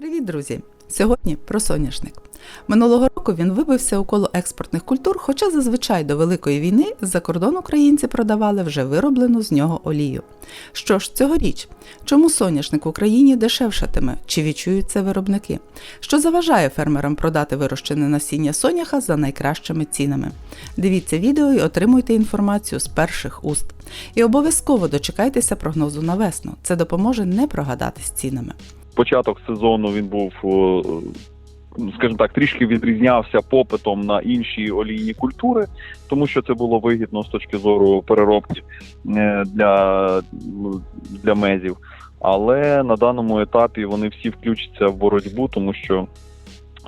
Привіт, друзі! Сьогодні про соняшник. Минулого року він вибився у коло експортних культур, хоча зазвичай до Великої війни з-за кордон українці продавали вже вироблену з нього олію. Що ж цьогоріч? Чому соняшник в Україні дешевшатиме? Чи відчують це виробники? Що заважає фермерам продати вирощене насіння соняха за найкращими цінами? Дивіться відео і отримуйте інформацію з перших уст. І обов'язково дочекайтеся прогнозу на весну. Це допоможе не прогадати з цінами. Початок сезону він був, е, скажімо так, трішки відрізнявся попитом на інші олійні культури, тому що це було вигідно з точки зору переробки е, для, для мезів. Але на даному етапі вони всі включаться в боротьбу, тому що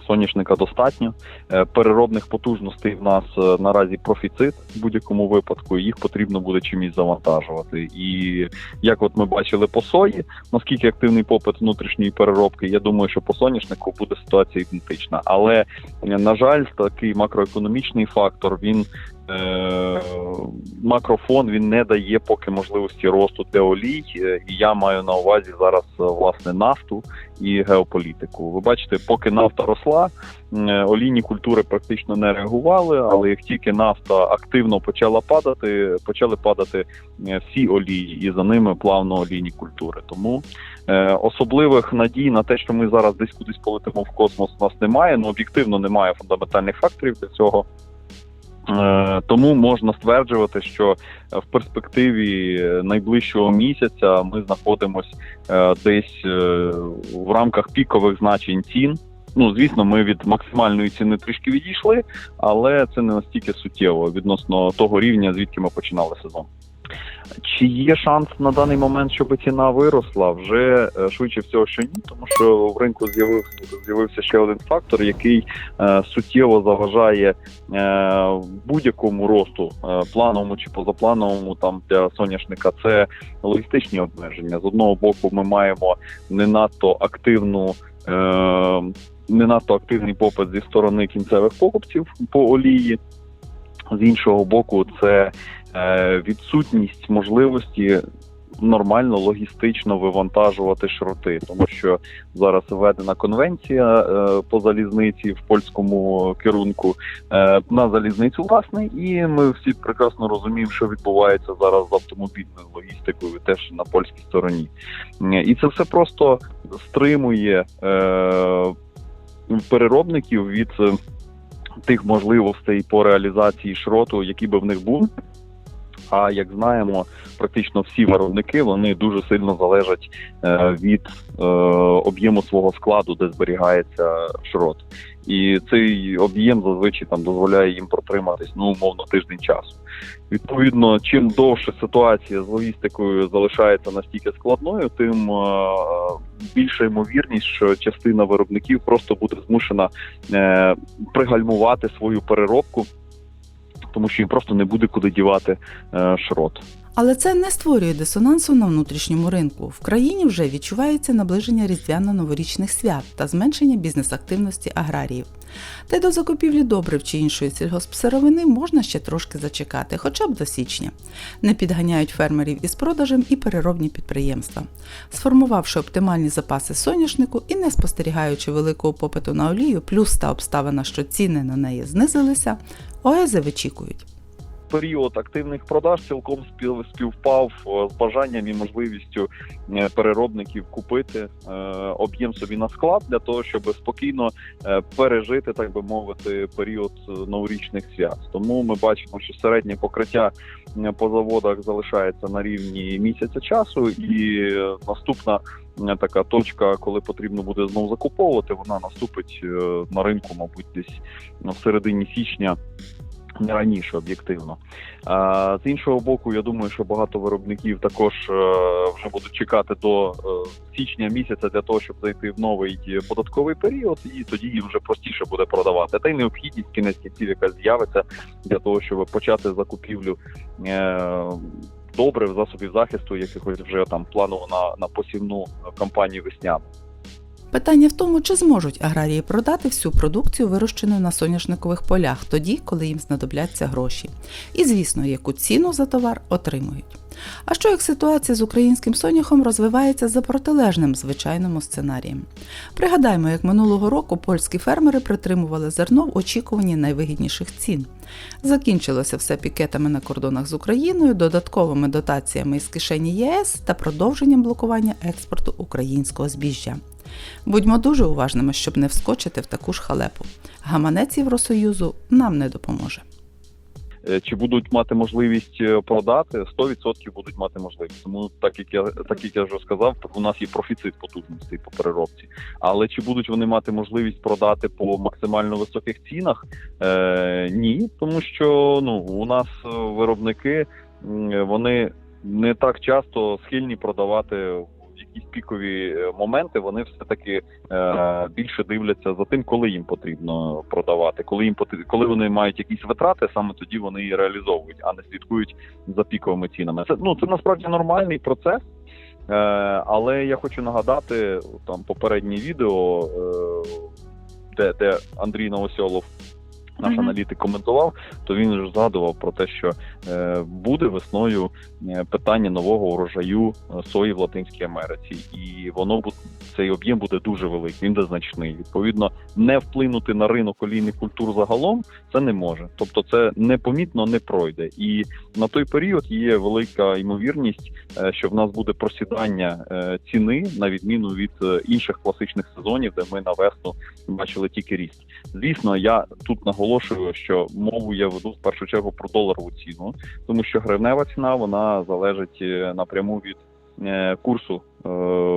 соняшника достатньо. Е, Переробних потужностей в нас е, наразі профіцит в будь-якому випадку. Їх потрібно буде чимось завантажувати. І як от ми бачили по сої, наскільки активний попит внутрішньої переробки, я думаю, що по соняшнику буде ситуація ідентична. Але на жаль, такий макроекономічний фактор він. Е, Макрофон він не дає поки можливості росту для олій, Е, і я маю на увазі зараз е, власне нафту і геополітику. Ви бачите, поки нафта росла, олійні культури практично не реагували, але як тільки нафта активно почала падати, почали падати всі олії, і за ними плавно олійні культури. Тому особливих надій на те, що ми зараз десь кудись полетимо в космос, у нас немає. Ну об'єктивно немає фундаментальних факторів для цього. Е, Тому можна стверджувати, що е, в перспективі найближчого місяця ми знаходимося десь е, в рамках пікових значень цін. Ну, звісно, ми від максимальної ціни трішки відійшли, але це не настільки суттєво відносно того рівня, звідки ми починали сезон. Чи є шанс на даний момент, щоб ціна виросла? Вже е, швидше всього, що ні, тому що в ринку з'явився з'явився ще один фактор, який е, суттєво заважає е, будь-якому росту, е, плановому чи позаплановому там для соняшника. Це логістичні обмеження. З одного боку, ми маємо не надто активну. Е, не надто активний попит зі сторони кінцевих покупців по олії. З іншого боку, це е, відсутність можливості нормально логістично вивантажувати шроти, тому що зараз введена конвенція е, по залізниці в польському керунку е, на залізницю, власне, і ми всі прекрасно розуміємо, що відбувається зараз з автомобільною логістикою, теж на польській стороні. Е, І це все просто стримує е, переробників від. Тих можливостей по реалізації шроту, які би в них були. А як знаємо, практично всі виробники вони дуже сильно залежать е, від е, об'єму свого складу, де зберігається шрот. І цей об'єм зазвичай там дозволяє їм протриматись ну умовно тиждень часу. Відповідно, чим довше ситуація з логістикою залишається настільки складною, тим е, більша ймовірність, що частина виробників просто буде змушена е, пригальмувати свою переробку, тому що їм просто не буде куди дівати е, шрот. Але це не створює дисонансу на внутрішньому ринку. В країні вже відчувається наближення різдвяно-новорічних свят та зменшення бізнес-активності аграріїв. Та й до закупівлі добрив чи іншої сільгоспсировини можна ще трошки зачекати, хоча б до січня. Не підганяють фермерів із продажем і переробні підприємства. Сформувавши оптимальні запаси соняшнику і не спостерігаючи великого попиту на олію, плюс та обставина, що ціни на неї знизилися, ОЕЗи вичікують. період активних продаж цілком спів, співпав е, з бажанням і можливістю е, переробників купити е, об'єм собі на склад для того, щоб спокійно пережити, так би мовити, період новорічних свят. Тому ми бачимо, що середнє покриття по заводах залишається на рівні місяця часу, і наступна така точка, коли потрібно буде знову закуповувати, вона наступить на ринку, мабуть, десь в середині січня не раніше об'єктивно. З іншого боку, я думаю, що багато виробників також е, вже будуть чекати до е, січня місяця для того, щоб зайти в новий податковий період, і тоді їм вже простіше буде продавати. Та й необхідність кінець кінців, яка з'явиться для того, щоб почати закупівлю. Е, Добрив засобів захисту, якихось вже там планово на, на посівну кампанію весняну. Питання в тому, чи зможуть аграрії продати всю продукцію, вирощену на соняшникових полях, тоді, коли їм знадобляться гроші. І, звісно, яку ціну за товар отримують. А що як ситуація з українським соняхом розвивається за протилежним звичайному сценарієм? Пригадаймо, як минулого року польські фермери притримували зерно в очікуванні найвигідніших цін. Закінчилося все пікетами на кордонах з Україною, додатковими дотаціями із кишені ЄС та продовженням блокування експорту українського збіжжя. Будьмо дуже уважними, щоб не вскочити в таку ж халепу. Гаманець Євросоюзу нам не допоможе. Е, Чи будуть мати можливість е, продати? 100% будуть мати можливість. Тому, так як я так як я вже сказав, у нас є профіцит потужностей по переробці. Але чи будуть вони мати можливість продати по максимально високих цінах? Е, ні, тому що ну у нас е, виробники вони не так часто схильні продавати якісь пікові е, моменти. Вони все таки е, більше дивляться за тим, коли їм потрібно продавати, коли їм потр- коли вони мають якісь витрати, саме тоді вони і реалізовують, а не слідкують за піковими цінами. Це ну це насправді нормальний процес. Е, але я хочу нагадати там попереднє відео, е, де, де Андрій Новосьолов, наш Мгм. аналітик, коментував, то він ж згадував про те, що е, буде весною е, питання нового урожаю е, сої в Латинській Америці, і воно цей об'єм буде дуже великий, він буде. Відповідно, не вплинути на ринок олійних культур загалом це не може. Тобто, це непомітно не пройде. І на той період є велика ймовірність, е, що в нас буде просідання е, ціни на відміну від е, інших класичних сезонів, де ми на весну бачили тільки ріст. Звісно, я тут наголошую, що мову я веду в першу чергу про доларову ціну, тому що гривнева ціна вона залежить напряму від курсу е,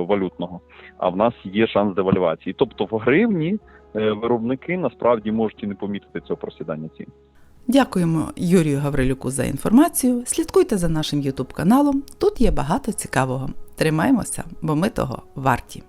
валютного. А в нас є шанс девальвації. Тобто в гривні е, виробники насправді можуть і не помітити цього просідання цін. Дякуємо Юрію Гаврилюку за інформацію. Слідкуйте за нашим Ютуб каналом. Тут є багато цікавого. Тримаємося, бо ми того варті.